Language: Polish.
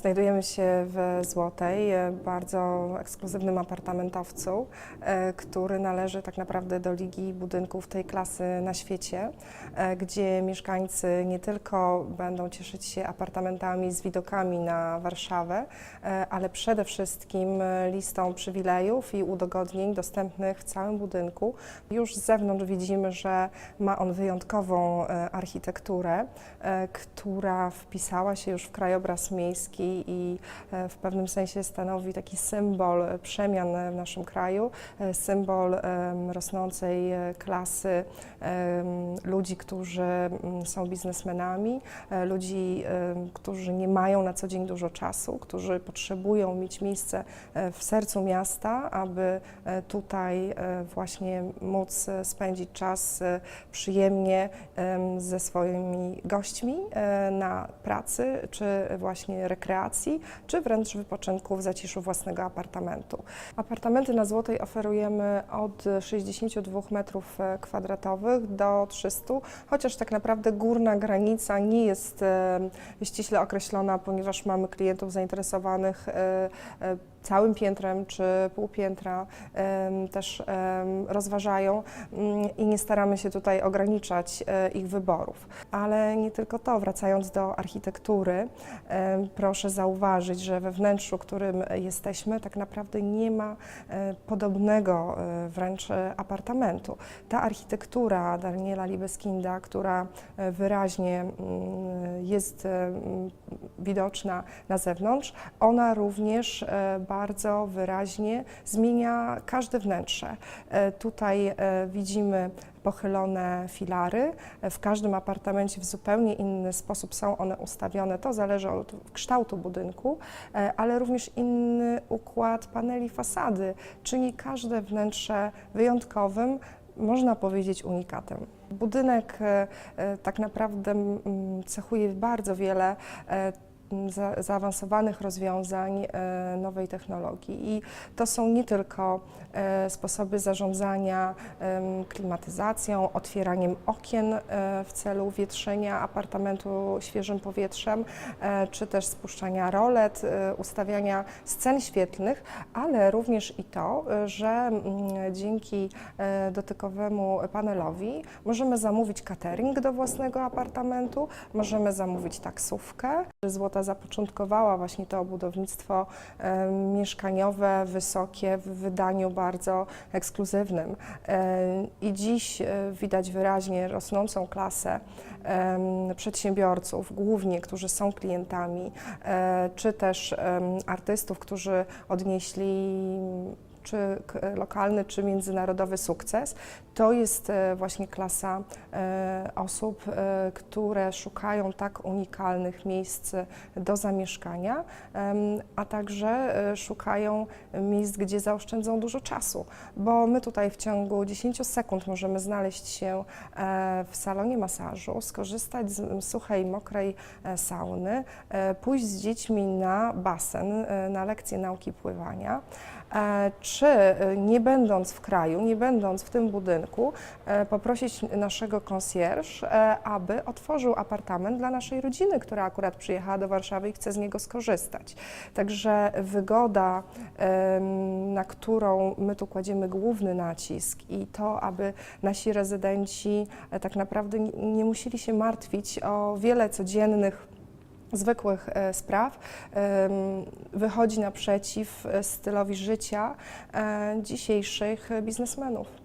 Znajdujemy się w Złotej, e, bardzo ekskluzywnym apartamentowcu, e, który należy tak naprawdę do ligi budynków tej klasy na świecie, e, gdzie mieszkańcy nie tylko będą cieszyć się apartamentami z widokami na Warszawę, ale przede wszystkim listą przywilejów i udogodnień dostępnych w całym budynku. Już z zewnątrz widzimy, że ma on wyjątkową architekturę, która wpisała się już w krajobraz miejski i e, w pewnym sensie stanowi taki symbol e, przemian w naszym kraju, e, symbol rosnącej e, klasy ludzi, którzy są biznesmenami, e, ludzi, którzy nie mają na co dzień dużo czasu, którzy potrzebują mieć miejsce e, w sercu miasta, aby e, tutaj e, właśnie móc e, spędzić czas e, przyjemnie em, ze swoimi gośćmi e, na pracy, czy właśnie rekreacji, czy wręcz wypoczynku w zaciszu własnego apartamentu. Apartamenty na Złotej oferujemy od 62 metrów e, kwadratowych do 300, chociaż tak naprawdę górna granica nie jest e, ściśle określona, ponieważ mamy klientów zainteresowanych e, całym piętrem czy pół piętra też rozważają mm, i nie staramy się tutaj ograniczać e, ich wyborów. Ale nie tylko to, wracając do architektury, proszę zauważyć, że we wnętrzu, którym jesteśmy, tak naprawdę nie ma e, podobnego e, wręcz apartamentu. Ta architektura Daniela Libeskinda, która wyraźnie mm, jest widoczna na zewnątrz, ona również bardzo wyraźnie zmienia każde wnętrze. E, Tutaj e, widzimy pochylone filary. E, W każdym apartamencie w zupełnie inny sposób są one ustawione. To zależy od kształtu budynku, ale również inny układ paneli fasady czyni każde wnętrze wyjątkowym, można powiedzieć unikatem. Budynek tak naprawdę mm, cechuje bardzo wiele za, zaawansowanych rozwiązań e, nowej technologii i to są nie tylko e, sposoby zarządzania klimatyzacją, otwieraniem okien e, w celu wietrzenia apartamentu świeżym powietrzem, czy też spuszczania rolet, ustawiania scen świetlnych, ale również i to, że dzięki dotykowemu panelowi możemy zamówić catering do własnego apartamentu, możemy zamówić taksówkę. Złota zapoczątkowała właśnie to budownictwo mieszkaniowe, wysokie, w wydaniu bardzo ekskluzywnym. I dziś e, widać wyraźnie rosnącą klasę przedsiębiorców, głównie którzy są klientami, e, czy też artystów, którzy odnieśli czy lokalny, czy międzynarodowy sukces. To jest e, właśnie klasa e, osób, e, które szukają tak unikalnych miejsc do zamieszkania, a także szukają miejsc, gdzie zaoszczędzą dużo czasu, bo my tutaj w ciągu 10 sekund możemy znaleźć się w salonie masażu, skorzystać z suchej, mokrej sauny, pójść z dziećmi na basen, na lekcje nauki pływania. Czy e, nie będąc w kraju, nie będąc w tym budynku, e, poprosić naszego concierge, e, aby otworzył apartament dla naszej rodziny, która akurat przyjechała do Warszawy i chce z niego skorzystać. Także wygoda, na którą my tu kładziemy główny nacisk i to, aby nasi rezydenci tak naprawdę nie musieli się martwić o wiele codziennych zwykłych e, spraw, wychodzi naprzeciw e, stylowi życia e, dzisiejszych biznesmenów.